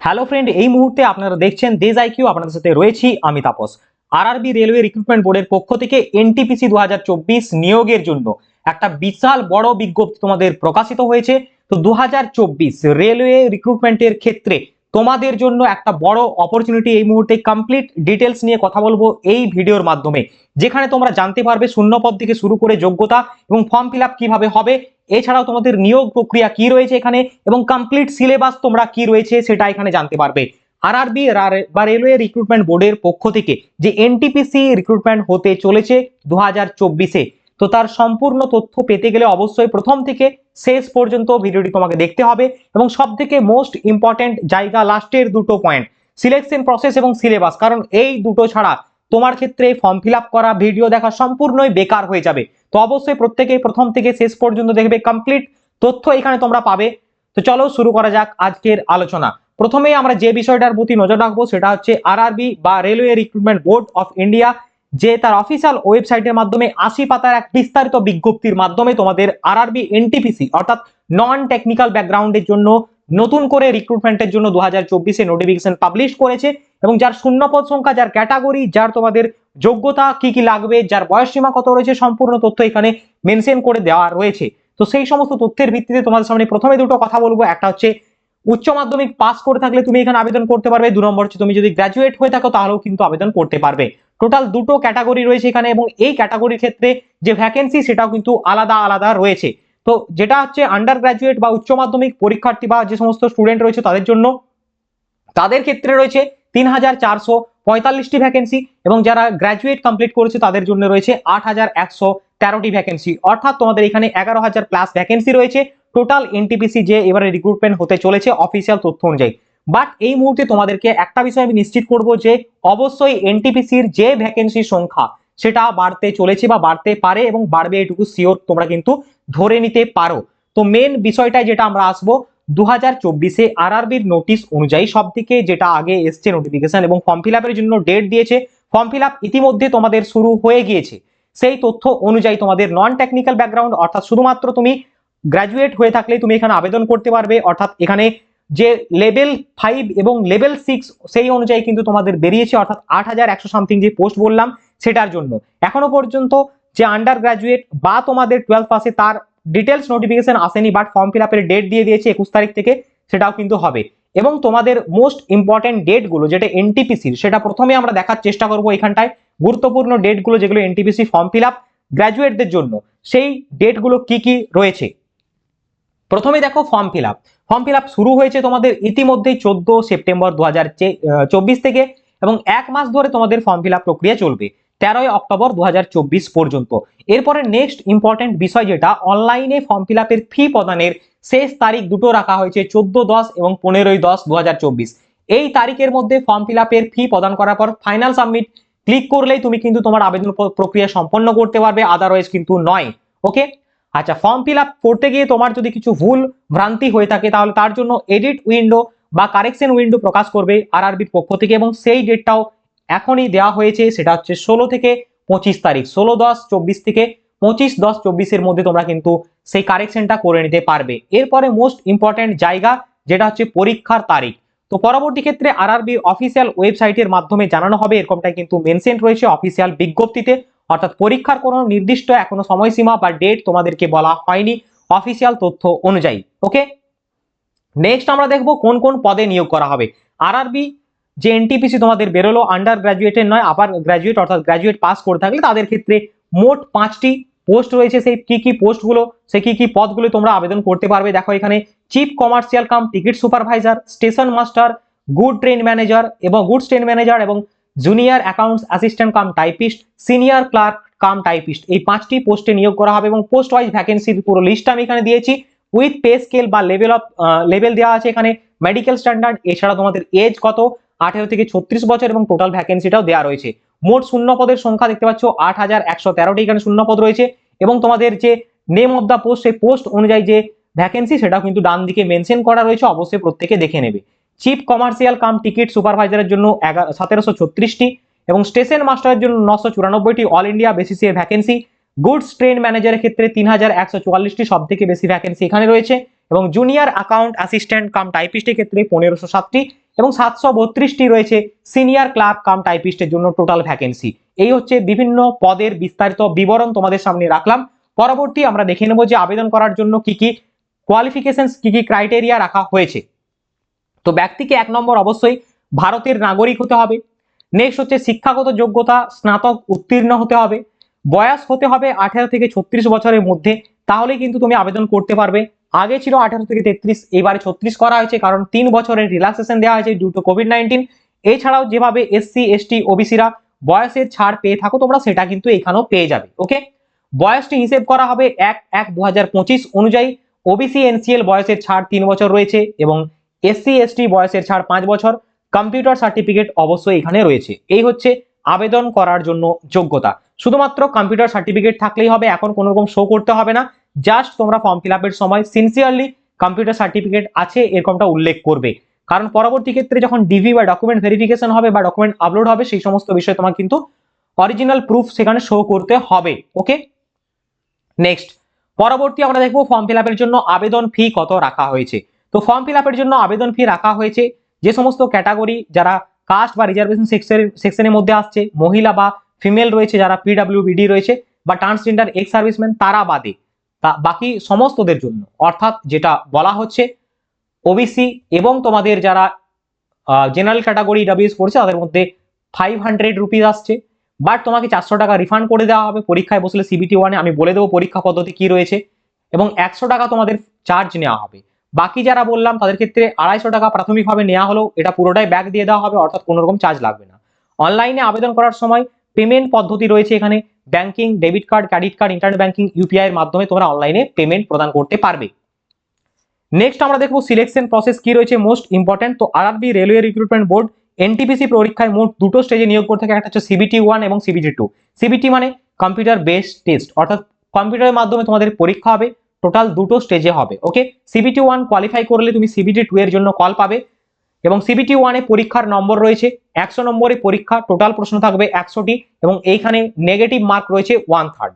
Hello friend এই মুহূর্তে আপনারা দেখছেন দেজ আইকিউ আপনাদের সাথে রয়েছি আমি তাপস। আরআরবি রেলওয়ে রিক্রুটমেন্ট বোর্ডের পক্ষ থেকে এনটিপিসি দু হাজার চব্বিশ নিয়োগের জন্য একটা বিশাল বড় বিজ্ঞপ্তি তোমাদের প্রকাশিত হয়েছে। তো দু হাজার চব্বিশ রেলওয়ে রিক্রুটমেন্টের ক্ষেত্রে তোমাদের জন্য একটা বড় অপরচুনিটি এই মুহূর্তে কমপ্লিট ডিটেলস নিয়ে কথা বলব এই ভিডিওর মাধ্যমে। যেখানে তোমরা জানতে পারবে শূন্যপদ থেকে শুরু করে যোগ্যতা এবং ফর্ম ফিল কীভাবে হবে, এছাড়াও তোমাদের নিয়োগ প্রক্রিয়া কি রয়েছে এখানে এবং কমপ্লিট সিলেবাস তোমরা কি রয়েছে সেটা এখানে জানতে পারবে। আরআরবি বা রেলওয়ে রিক্রুটমেন্ট বোর্ডের পক্ষ থেকে যে এনটিপিসি রিক্রুটমেন্ট হতে চলেছে দু হাজার চব্বিশে তো তার সম্পূর্ণ তথ্য পেতে গেলে অবশ্যই প্রথম থেকে শেষ পর্যন্ত ভিডিওটি তোমাকে দেখতে হবে এবং সব থেকে মোস্ট ইম্পর্টেন্ট জায়গা লাস্টের দুটো পয়েন্ট সিলেকশন প্রসেস এবং সিলেবাস কারণ এই দুটো ছাড়া তোমার ক্ষেত্রে ফর্ম ফিল করা ভিডিও দেখা সম্পূর্ণই বেকার হয়ে যাবে। তো অবশ্যই প্রত্যেকেই প্রথম থেকে শেষ পর্যন্ত দেখবে কমপ্লিট তথ্য এখানে তোমরা পাবে। তো চলো শুরু করা যাক আজকের আলোচনা। প্রথমেই আমরা যে বিষয়টার প্রতি নজর রাখব সেটা হচ্ছে আরআরবি বা railway recruitment board of India যে তার অফিসিয়াল ওয়েবসাইটের মাধ্যমে আশি পাতার এক বিস্তারিত বিজ্ঞপ্তির মাধ্যমে তোমাদের আর আরআরবি এনটিপিসি অর্থাৎ নন টেকনিক্যাল ব্যাকগ্রাউন্ডের জন্য নতুন করে রিক্রুটমেন্টের জন্য দু হাজার চব্বিশে নোটিফিকেশন পাবলিশ করেছে এবং যার শূন্যপদ সংখ্যা, যার ক্যাটাগরি যার তোমাদের যোগ্যতা, কি কি লাগবে, যার বয়সসীমা কত রয়েছে, সম্পূর্ণ তথ্য এখানে মেনশন করে দেওয়া রয়েছে। তো সেই সমস্ত তথ্যের ভিত্তিতে তোমাদের সামনে প্রথমে দুটো কথা বলব। একটা হচ্ছে উচ্চ মাধ্যমিক পাস করে থাকলে তুমি এখানে আবেদন করতে পারবে। দু নম্বর হচ্ছে তুমি যদি গ্র্যাজুয়েট হয়ে থাকো, তাহলেও কিন্তু আবেদন করতে পারবে। টোটাল দুটো ক্যাটাগরি রয়েছে এখানে এবং এই ক্যাটাগরির ক্ষেত্রে যে ভ্যাকেন্সি সেটাও কিন্তু আলাদা আলাদা রয়েছে। তো যেটা হচ্ছে আন্ডার গ্র্যাজুয়েট বা উচ্চ মাধ্যমিক পরীক্ষার্থী বা যে সমস্ত স্টুডেন্ট রয়েছে তাদের জন্য, তাদের ক্ষেত্রে রয়েছে তিন হাজার চারশো পঁয়তাল্লিশটি ভ্যাকেন্সি এবং যারা গ্র্যাজুয়েট কমপ্লিট করেছে তাদের জন্য রয়েছে আট হাজার একশো তেরোটি ভ্যাকেন্সি অর্থাৎ তোমাদের এখানে এগারো হাজার প্লাস ভ্যাকেন্সি রয়েছে। টোটাল এনটিপিসি যে এবারে রিক্রুটমেন্ট হতে চলেছে অফিসিয়াল তথ্য অনুযায়ী। বাট এই মুহূর্তে তোমাদেরকে একটা বিষয় আমি নিশ্চিত করব যে, অবশ্যই এনটিপিসির যে ভ্যাকেন্সির সংখ্যা, সেটা বাড়তে চলেছে বা বাড়তে পারে এবং বাড়বে এটুকু সিওর তোমরা কিন্তু ধরে নিতে পারো। তো মেন বিষয়টা যেটা আমরা আসব দু হাজার চব্বিশে আরআরবির নোটিশ অনুযায়ী সব থেকে যেটা আগে এসছে নোটিফিকেশন এবং ফর্ম ফিল আপের জন্য ডেট দিয়েছে ফর্ম ফিল আপ ইতিমধ্যে তোমাদের শুরু হয়ে গিয়েছে। সেই তথ্য অনুযায়ী তোমাদের নন টেকনিক্যাল ব্যাকগ্রাউন্ড অর্থাৎ শুধুমাত্র তুমি গ্র্যাজুয়েট হয়ে থাকলে তুমি এখানে আবেদন করতে পারবে। অর্থাৎ এখানে যে লেভেল ফাইভ এবং লেভেল সিক্স সেই অনুযায়ী কিন্তু তোমাদের বেরিয়েছে। অর্থাৎ আট হাজার একশো সামথিং যে পোস্ট বললাম, সেটার জন্য। এখনও পর্যন্ত যে আন্ডার গ্র্যাজুয়েট বা তোমাদের টুয়েলভ পাসে তার ডিটেলস নোটিফিকেশন আসেনি বাট ফর্ম ফিল আপের ডেট দিয়ে দিয়েছে একুশ তারিখ থেকে, সেটাও কিন্তু হবে। এবং তোমাদের মোস্ট ইম্পর্টেন্ট ডেটগুলো যেটা এনটিপিসির সেটা প্রথমে আমরা দেখার চেষ্টা করব এখানটায়। গুরুত্বপূর্ণ ডেটগুলো যেগুলো এনটিপিসি ফর্ম ফিল আপ গ্র্যাজুয়েটদের জন্য। সেই ডেটগুলো কি কি রয়েছে? প্রথমে দেখো form fill up form fill up শুরু হয়েছে তোমাদের ইতিমধ্যেই চোদ্দ সেপ্টেম্বর দু থেকে এবং এক মাস ধরে তোমাদের ফর্ম ফিল আপ প্রক্রিয়া চলবে, তেরোই অক্টোবর দুহাজার চব্বিশ পর্যন্ত। এরপরে নেক্সট ইম্পর্টেন্ট বিষয় যেটা অনলাইনে ফর্ম ফিল আপের ফি প্রদানের শেষ তারিখ দুটো রাখা হয়েছে, চোদ্দ দশ এবং পনেরোই দশ দু এই তারিখের মধ্যে ফর্ম ফিল আপের ফি প্রদান করার পর ফাইনাল সাবমিট ক্লিক করলেই তুমি কিন্তু তোমার আবেদন প্রক্রিয়া সম্পন্ন করতে পারবে আদারওয়াইজ কিন্তু নয় ওকে আচ্ছা ফর্ম ফিল করতে গিয়ে তোমার যদি কিছু ভুল ভ্রান্তি হয়ে থাকে, তাহলে তার জন্য এডিট উইন্ডো বা কারেকশন উইন্ডো প্রকাশ করবে আরআরবির পক্ষ থেকে এবং সেই ডেটটাও এখনই দেওয়া হয়েছে, সেটা হচ্ছে ষোলো থেকে পঁচিশ তারিখ। ষোলো, দশ, চব্বিশ থেকে পঁচিশ, দশ, চব্বিশের মধ্যে তোমরা কিন্তু সেই কারেকশনটা করে নিতে পারবে। এরপরে মোস্ট ইম্পর্টেন্ট জায়গা, যেটা হচ্ছে পরীক্ষার তারিখ। তো পরবর্তী ক্ষেত্রে আরআরবি অফিসিয়াল ওয়েবসাইটের মাধ্যমে জানানো হবে, এরকমটাই কিন্তু মেনশন রয়েছে অফিসিয়াল বিজ্ঞপ্তিতে। অর্থাৎ পরীক্ষার কোনো নির্দিষ্ট এখনও সময়সীমা বা ডেট তোমাদেরকে বলা হয়নি অফিসিয়াল তথ্য অনুযায়ী ওকে নেক্সট আমরা দেখব কোন কোন পদে নিয়োগ করা হবে। আরআরবি যে এনটিপিসি তোমাদের বেরোলো আন্ডার গ্রাজুয়েটের নয় আবার গ্রাজুয়েট অর্থাৎ গ্রাজুয়েট পাস করে থাকলে তাদের ক্ষেত্রে মোট পাঁচটি পোস্ট রয়েছে। সেই কি কি পোস্টগুলো সে কি কি পদগুলো তোমরা আবেদন করতে পারবে। দেখো এখানে chief commercial cum ticket supervisor station master good train manager এবং গুডস ট্রেন ম্যানেজার এবং junior accounts assistant cum typist senior clerk cum typist এই পাঁচটি পোস্টে নিয়োগ করা হবে এবং পোস্ট ওয়াইজ ভ্যাকেন্সির পুরো লিস্ট আমি এখানে দিয়েছি। উইথ পে স্কেল বা লেভেল অফ লেভেল দেওয়া আছে এখানে। মেডিকেল স্ট্যান্ডার্ড এছাড়া তোমাদের এজ কত? আঠেরো থেকে ছত্রিশ বছর এবং টোটাল ভ্যাকেন্সিটাও দেওয়া রয়েছে। মোট শূন্য পদের সংখ্যা দেখতে পাচ্ছ, আট হাজার একশো তেরোটি এখানে শূন্য পদ রয়েছে। এবং তোমাদের যে নেম অফ দ্য পোস্ট সেই পোস্ট অনুযায়ী যে ভ্যাকেন্সি সেটাও কিন্তু ডান দিকে মেনশন করা রয়েছে। অবশ্যই প্রত্যেকে দেখে নেবে। চিফ কমার্শিয়াল কাম টিকিট সুপারভাইজারের জন্য এগারো, সতেরোশো ছত্রিশটি এবং স্টেশন মাস্টারের জন্য নশো চুরানব্বইটি অল ইন্ডিয়া বেসিসে ভ্যাকেন্সি গুডস ট্রেন ম্যানেজারের ক্ষেত্রে তিন হাজার একশো চুয়াল্লিশটি সব থেকে বেশি ভ্যাকেন্সি এখানে রয়েছে এবং জুনিয়র অ্যাকাউন্ট অ্যাসিস্ট্যান্ট কাম টাইপিস্টের ক্ষেত্রে পনেরোশো সাতটি এবং সাতশো বত্রিশটি রয়েছে সিনিয়র ক্লার্ক কাম টাইপিস্টের জন্য টোটাল ভ্যাকেন্সি এই হচ্ছে বিভিন্ন পদের বিস্তারিত বিবরণ তোমাদের সামনে রাখলাম। পরবর্তী আমরা দেখে নেব যে আবেদন করার জন্য কি কি কোয়ালিফিকেশনস কি কি ক্রাইটেরিয়া রাখা হয়েছে। তো ব্যক্তিকে এক নম্বর অবশ্যই ভারতের নাগরিক হতে হবে। নেক্সট হচ্ছে শিক্ষাগত যোগ্যতা, স্নাতক উত্তীর্ণ হতে হবে। বয়স হতে হবে আঠেরো থেকে ছত্রিশ বছরের মধ্যে তাহলে কিন্তু তুমি আবেদন করতে পারবে। আগে ছিল আঠারো থেকে তেত্রিশ, এবারে ছত্রিশ করা হয়েছে কারণ তিন বছরের রিল্যাক্সেশন দেওয়া হয়েছে ডিউ টু কোভিড নাইন্টিন এছাড়াও যেভাবে এসসি এসটি ওবিসিরা বয়সের ছাড় পেয়ে থাকো, তোমরা সেটা কিন্তু এখানেও পেয়ে যাবে ওকে বয়সটি হিসেব করা হবে এক এক দু অনুযায়ী। ওবিসি এনসিএল বয়সের ছাড় তিন বছর রয়েছে এবং এসসি এসটি বয়সের ছাড় পাঁচ বছর কম্পিউটার সার্টিফিকেট অবশ্যই এখানে রয়েছে। এই হচ্ছে আবেদন করার জন্য যোগ্যতা। শুধুমাত্র কম্পিউটার সার্টিফিকেট থাকলেই হবে, এখন কোনো রকম শো করতে হবে না। জাস্ট তোমরা ফর্ম ফিল আপের সময় সিনসিয়ারলি কম্পিউটার সার্টিফিকেট আছে, এরকমটা উল্লেখ করবে। কারণ পরবর্তী ক্ষেত্রে যখন ডিভি বা ডকুমেন্ট ভেরিফিকেশন হবে বা ডকুমেন্ট আপলোড হবে, সেই সমস্ত বিষয়ে তোমার কিন্তু অরিজিনাল প্রুফ সেখানে শো করতে হবে। ওকে নেক্সট পরবর্তী আমরা দেখব ফর্ম ফিল জন্য আবেদন ফি কত রাখা হয়েছে। তো ফর্ম ফিল আপের জন্য আবেদন ফি রাখা হয়েছে। যে সমস্ত ক্যাটাগরি যারা কাস্ট বা রিজার্ভেশন সেকশনের মধ্যে আসছে, মহিলা বা ফিমেল রয়েছে, যারা পিডাব্লিউবিডি রয়েছে বা ট্রান্সজেন্ডার এক্স সার্ভিসম্যান তারা বাদে। তা বাকি সমস্তদের জন্য, অর্থাৎ যেটা বলা হচ্ছে ওবিসি এবং তোমাদের যারা জেনারেল ক্যাটাগরি ডাব্লিউএস পড়ছে, তাদের মধ্যে ফাইভ হান্ড্রেড রুপিস আসছে। বাট তোমাকে চারশো টাকা রিফান্ড করে দেওয়া হবে। পরীক্ষায় বসলে সিবিটি ওয়ানে আমি বলে দেবো পরীক্ষা পদ্ধতি কি রয়েছে। এবং একশো টাকা তোমাদের চার্জ নেওয়া হবে। বাকি যারা বললাম, তাদের ক্ষেত্রে আড়াইশো টাকা প্রাথমিকভাবে নেওয়া হলেও এটা পুরোটাই ব্যাক দিয়ে দেওয়া হবে, অর্থাৎ কোনো রকম চার্জ লাগবে না। অনলাইনে আবেদন করার সময় পেমেন্ট পদ্ধতি রয়েছে এখানে। Banking debit card credit card internet banking UPI এর মাধ্যমে তোমরা অনলাইনে পেমেন্ট প্রদান করতে পারবে। নেক্সট আমরা দেখব সিলেকশন প্রসেস কি রয়েছে মোস্ট ইম্পর্টেন্ট তো RRB railway recruitment board NTPC পরীক্ষায় মোট দুটো স্টেজে নিয়োগ করে থাকে, একটা হচ্ছে সিবিটি ওয়ান এবং সিবিটি টু সিবিটি মানে কম্পিউটার বেসড টেস্ট অর্থাৎ কম্পিউটারের মাধ্যমে তোমাদের পরীক্ষা হবে। টোটাল দুটো স্টেজে হবে ওকে সিবিটি ওয়ান কোয়ালিফাই করলে তুমি সিবিটি টু এর জন্য কল পাবে এবং সিবিটি ওয়ানে পরীক্ষার নম্বর রয়েছে, একশো নম্বরে পরীক্ষা টোটাল প্রশ্ন থাকবে একশোটি এবং এইখানে নেগেটিভ মার্ক রয়েছে ওয়ান থার্ড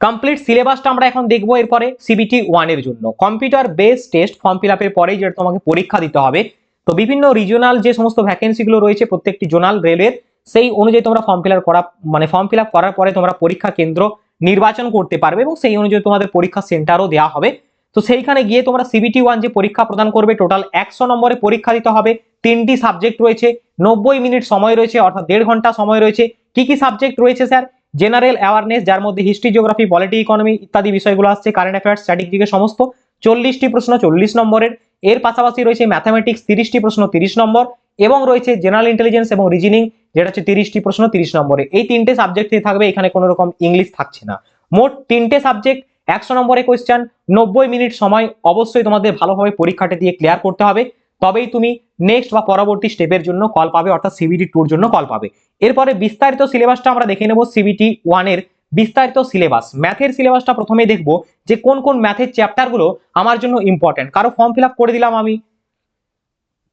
কমপ্লিট সিলেবাসটা আমরা এখন দেখব এরপরে সিবিটি ওয়ানের জন্য। Computer base test form fill আপের পরেই যেটা তোমাকে পরীক্ষা দিতে হবে, তো বিভিন্ন রিজনাল যে সমস্ত ভ্যাকেন্সিগুলো রয়েছে প্রত্যেকটি জোনাল রেলের সেই অনুযায়ী তোমরা ফর্ম ফিল করা মানে ফর্ম ফিল করার পরে তোমরা পরীক্ষা কেন্দ্র নির্বাচন করতে পারবে এবং সেই অনুযায়ী তোমাদের পরীক্ষা সেন্টারও দেওয়া হবে। তো সেইখানে গিয়ে তোমরা সিবিটি ওয়ান যে পরীক্ষা প্রদান করবে টোটাল একশো নম্বরে পরীক্ষা দিতে হবে। তিনটি সাবজেক্ট রয়েছে, নব্বই মিনিট সময় রয়েছে, অর্থাৎ দেড় ঘণ্টা সময় রয়েছে। কি কি সাবজেক্ট রয়েছে স্যার জেনারেল অ্যাওয়ারনেস যার মধ্যে হিস্ট্রি জিওগ্রাফি পলিটি ইকোনমি ইত্যাদি বিষয়গুলো আসছে কারেন্ট অ্যাফেয়ার্স স্ট্র্যাটেজিকের সমস্ত। চল্লিশটি প্রশ্ন চল্লিশ নম্বরের। এর পাশাপাশি রয়েছে ম্যাথামেটিক্স তিরিশটি প্রশ্ন তিরিশ নম্বর। এবং রয়েছে জেনারেল ইন্টেলিজেন্স এবং রিজনিং যেটা হচ্ছে তিরিশটি প্রশ্ন, তিরিশ নম্বরে। এই তিনটে সাবজেক্টে থাকবে, এখানে কোনো রকম ইংলিশ থাকছে না। মোট তিনটে সাবজেক্ট একশো নম্বরে কোয়েশ্চেন নব্বই মিনিট সময় অবশ্যই তোমাদের ভালোভাবে পরীক্ষাটা দিয়ে ক্লিয়ার করতে হবে। তবেই তুমি নেক্সট বা পরবর্তী স্টেপের জন্য কল পাবে, অর্থাৎ সিবিটি টুর জন্য কল পাবে। এরপরে বিস্তারিত সিলেবাসটা আমরা দেখে নেব সিবিটি ওয়ানের বিস্তারিত সিলেবাস ম্যাথের সিলেবাসটা প্রথমে দেখব যে কোন কোন ম্যাথের চ্যাপ্টারগুলো আমার জন্য ইম্পর্টেন্ট কারও ফর্ম ফিল করে দিলাম আমি।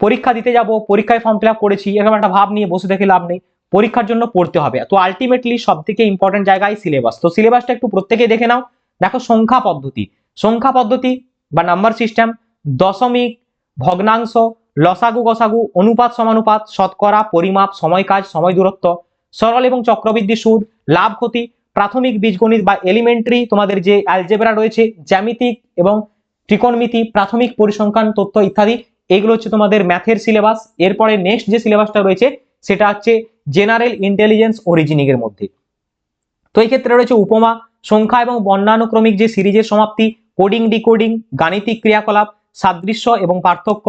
পরীক্ষা দিতে যাব, পরীক্ষায় ফর্ম ফিল করেছি, এরকম একটা ভাব নিয়ে বসে থেকে লাভ নেই। পরীক্ষার জন্য পড়তে হবে। তো আলটিমেটলি সব থেকে ইম্পর্টেন্ট জায়গায় সিলেবাস তো সিলেবাসটা একটু প্রত্যেকে দেখে নাও। দেখো সংখ্যা পদ্ধতি। সংখ্যা পদ্ধতি বা নাম্বার সিস্টেম দশমিক, ভগ্নাংশ, লসাগু, গসাগু, অনুপাত, সমানুপাত, শতকরা, পরিমাপ সময় কাজ সময় দূরত্ব, সরল এবং চক্রবৃদ্ধি সুদ, লাভ ক্ষতি, প্রাথমিক বীজগণিত বা এলিমেন্টারি তোমাদের যে অ্যালজেব্রা রয়েছে, জ্যামিতিক এবং ত্রিকোণমিতি, প্রাথমিক পরিসংখ্যান, তথ্য ইত্যাদি এগুলো হচ্ছে তোমাদের ম্যাথের সিলেবাস এরপরে নেক্সট যে সিলেবাসটা রয়েছে, সেটা হচ্ছে জেনারেল ইন্টেলিজেন্স ও রিজনিং এর মধ্যে। তো এই ক্ষেত্রে রয়েছে উপমা, সংখ্যা এবং বর্ণানুক্রমিক যে সিরিজের সমাপ্তি কোডিং ডিকোডিং গাণিতিক ক্রিয়াকলাপ, সাদৃশ্য এবং পার্থক্য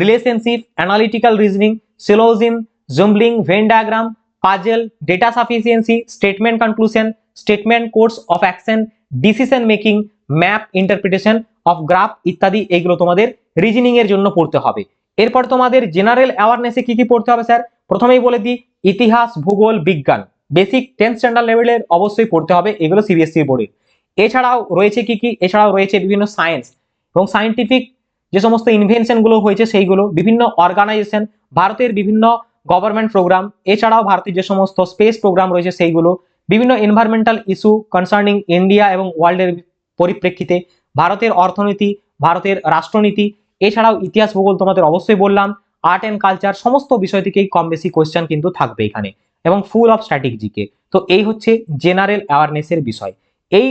relationship analytical reasoning syllogism jumbling venn diagram puzzle data sufficiency statement conclusion statement course of action decision making map interpretation of graph ইত্যাদি এইগুলো তোমাদের রিজনিং এর জন্য পড়তে হবে। এরপর তোমাদের জেনারেল অ্যাওয়ারনেসে কি কি পড়তে হবে স্যার? প্রথমেই বলে দিই, ইতিহাস, ভূগোল, বিজ্ঞান। বেসিক টেন্থ স্ট্যান্ডার্ড লেভেলের অবশ্যই পড়তে হবে, এগুলো সিবিএসসি বোর্ডের এছাড়াও রয়েছে কি কি? এছাড়াও রয়েছে বিভিন্ন সায়েন্স এবং সায়েন্টিফিক যে সমস্ত ইনভেনশনগুলো হয়েছে, সেইগুলো বিভিন্ন অর্গানাইজেশন ভারতের বিভিন্ন গভর্নমেন্ট প্রোগ্রাম এছাড়াও ভারতের যে সমস্ত স্পেস প্রোগ্রাম রয়েছে, সেইগুলো বিভিন্ন এনভায়রনমেন্টাল ইস্যু কনসার্নিং ইন্ডিয়া এবং ওয়ার্ল্ডের পরিপ্রেক্ষিতে ভারতের অর্থনীতি, ভারতের রাষ্ট্রনীতি, এছাড়াও ইতিহাস ভূগোল তোমাদের অবশ্যই বললাম আর্ট অ্যান্ড কালচার সমস্ত বিষয় থেকেই কম বেশি কোয়েশ্চেন কিন্তু থাকবে এখানে এবং ফুল অফ স্ট্র্যাটেজিকে তো এই হচ্ছে জেনারেল অ্যাওয়ারনেসের বিষয়। এই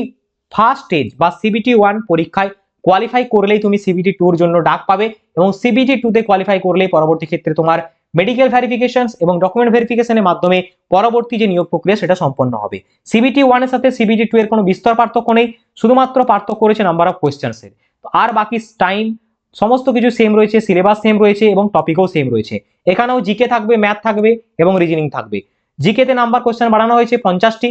ফার্স্ট স্টেজ বা সিবিটি ওয়ান পরীক্ষায় কোয়ালিফাই করলেই তুমি সিবিটি টুর জন্য ডাক পাবে এবং সিবিটি টুতে কোয়ালিফাই করলেই পরবর্তী ক্ষেত্রে তোমার মেডিকেল ভেরিফিকেশন এবং ডকুমেন্ট ভেরিফিকেশনের মাধ্যমে পরবর্তী যে নিয়োগ প্রক্রিয়া, সেটা সম্পন্ন হবে। সিবিটি ওয়ানের সাথে সিবিটি টু এর কোনো বিস্তর পার্থক্য নেই, শুধুমাত্র পার্থক্য রয়েছে নাম্বার অফ কোয়েশ্চেন্সের আর বাকি টাইম সমস্ত কিছু সেম রয়েছে সিলেবাস সেম রয়েছে এবং টপিকও সেম রয়েছে। এখানেও জিকে থাকবে ম্যাথ থাকবে এবং রিজনিং থাকবে। জিকেতে নাম্বার কোয়েশ্চেন বাড়ানো হয়েছে পঞ্চাশটি।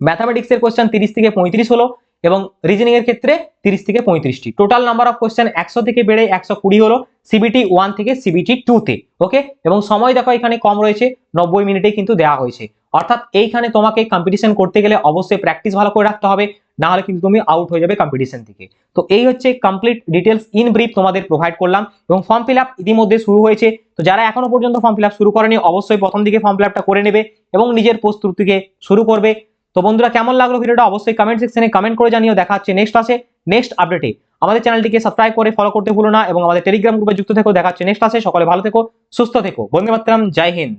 ম্যাথামেটিক্সের কোয়েশ্চেন তিরিশ থেকে পঁয়ত্রিশ হলো। এবং রিজনিং এর ক্ষেত্রে তিরিশ থেকে পঁয়ত্রিশটি। টোটাল নাম্বার অফ কোয়েশ্চেন একশো থেকে বেড়ে একশো কুড়ি হলো সিবিটি ওয়ান থেকে সিবিটি টুতে ওকে এবং সময় দেখো এখানে কম রয়েছে, নব্বই মিনিটেই কিন্তু দেওয়া হয়েছে। অর্থাৎ এইখানে তোমাকে কম্পিটিশন করতে গেলে অবশ্যই প্র্যাকটিস ভালো করে রাখতে হবে, না হলে কিন্তু তুমি আউট হয়ে যাবে কম্পিটিশন থেকে। তো এই হচ্ছে কমপ্লিট ডিটেলস ইন ব্রিফ তোমাদের প্রোভাইড করলাম এবং ফর্ম ফিল আপ ইতিমধ্যে শুরু হয়েছে। তো যারা এখনও পর্যন্ত ফর্ম ফিল আপ শুরু করেনি, অবশ্যই প্রথম দিকে ফর্ম ফিল আপটা করে নেবে এবং নিজের প্রস্তুতিকে শুরু করবে। তো বন্ধুরা, কেমন লাগল ভিডিওটা অবশ্যই কমেন্ট সেকশনে কমেন্ট করে জানিও। দেখা হচ্ছে নেক্সট আসে নেক্সট আপডেটে আমাদের চ্যানেলটিকে সাবস্ক্রাইব করে ফলো করতে ভুলো না এবং আমাদের টেলিগ্রাম গ্রুপে যুক্ত থেকো দেখা হচ্ছে নেক্সট আসে সকলে ভালো থেকো, সুস্থ থেকো। বন্ধু মাত্রাম, জয় হিন্দ।